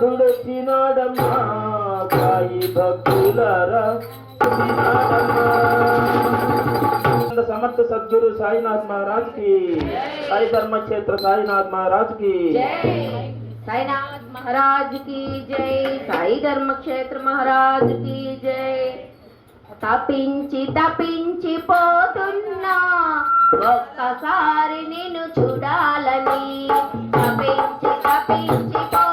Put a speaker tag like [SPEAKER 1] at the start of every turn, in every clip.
[SPEAKER 1] నాథుడొచ్చినాడమ్మా సాయి భక్తులరా. సమర్థ సద్గురు సాయినాథ్ మహారాజ్కి సాయి ధర్మ క్షేత్ర సాయినాథ్ మహారాజ్కి
[SPEAKER 2] జై సాయినాథ్ మహారాజ్కి జై సాయి ధర్మక్షేత్ర మహారాజ్కి జై. తపించి తపించి పోతున్నా ఒక్కసారి నిన్ను చూడాలని. తపించి తపించి పో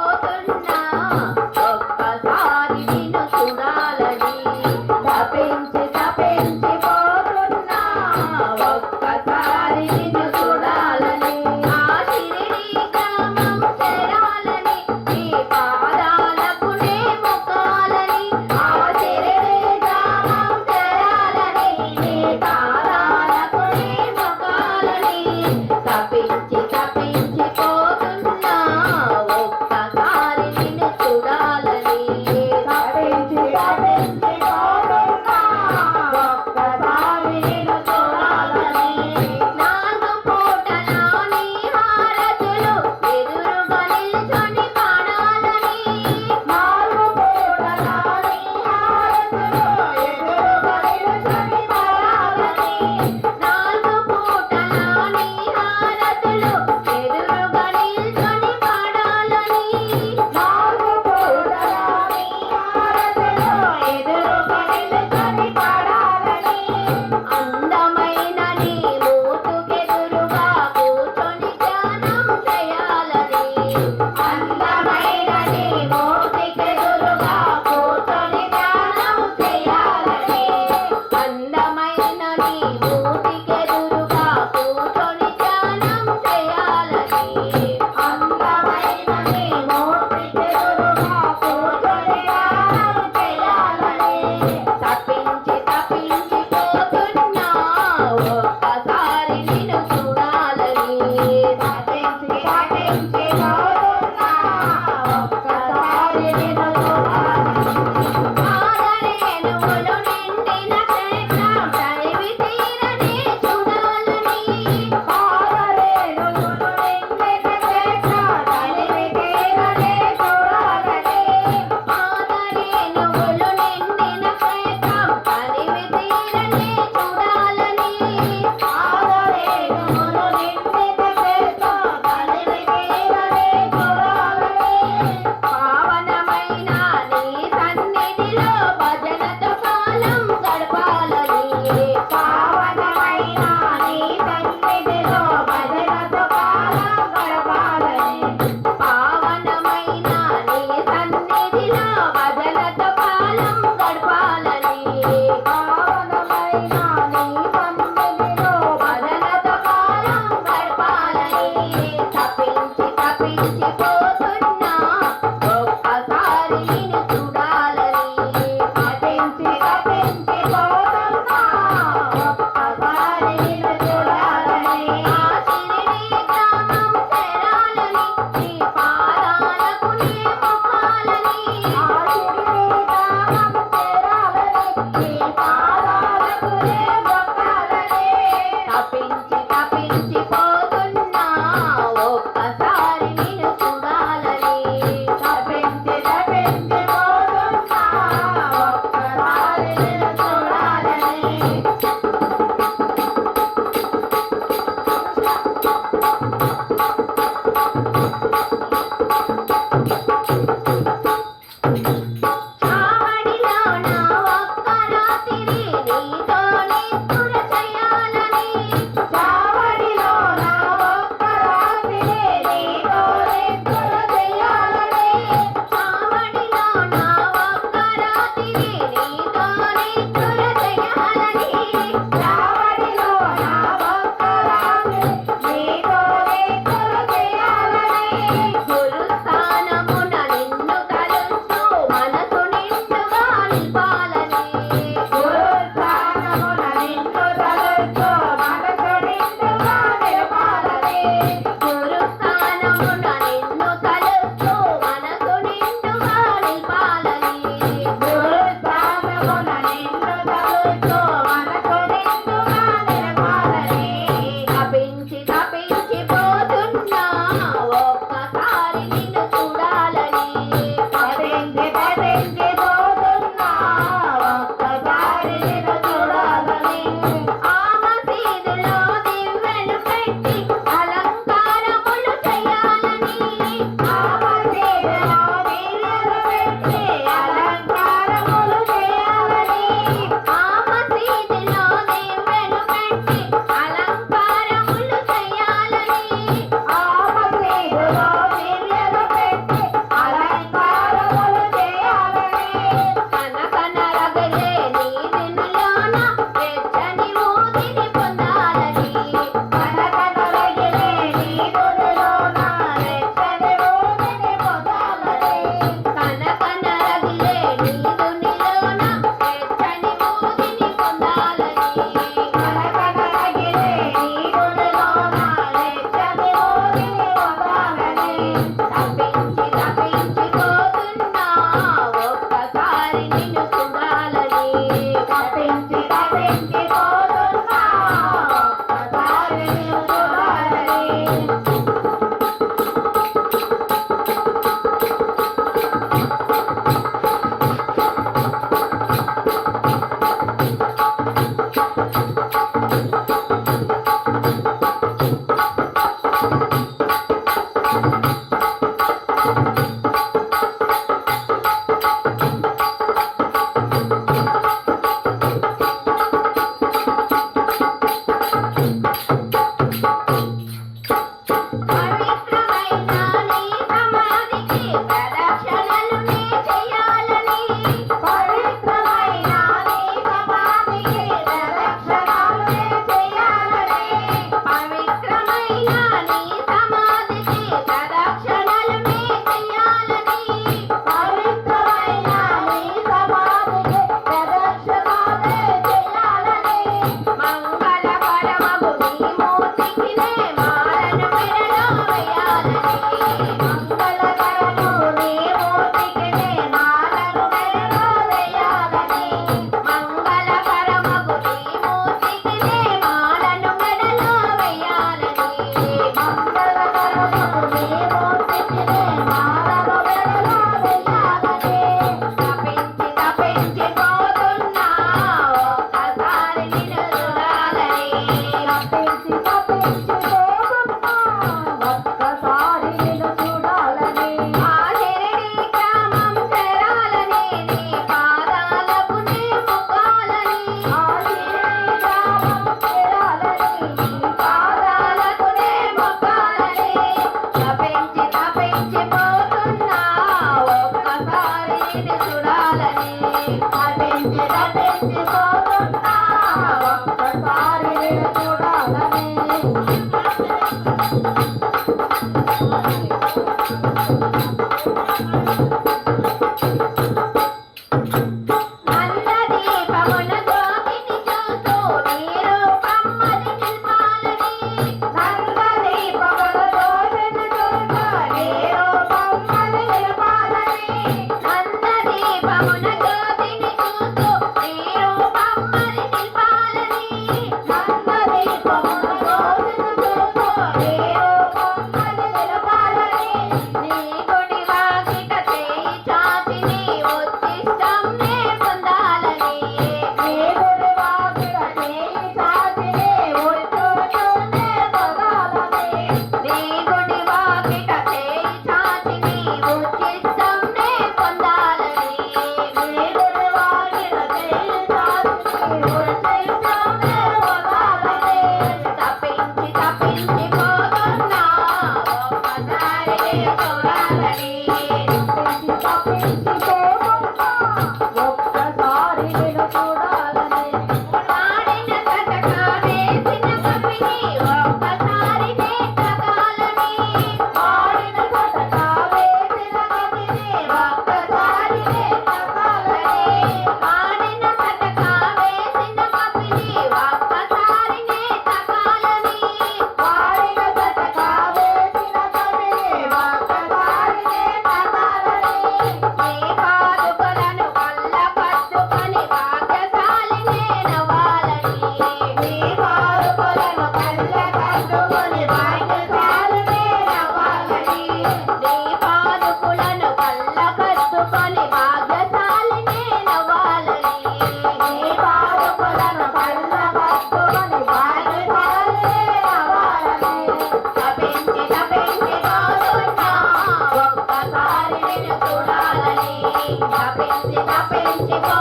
[SPEAKER 3] Thank you.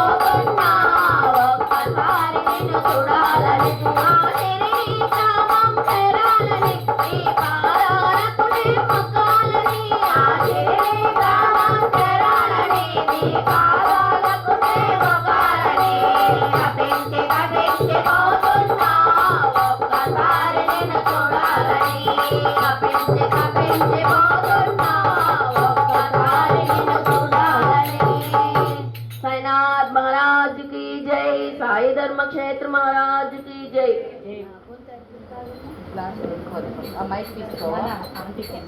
[SPEAKER 3] ఆ మైక్ తీసుకో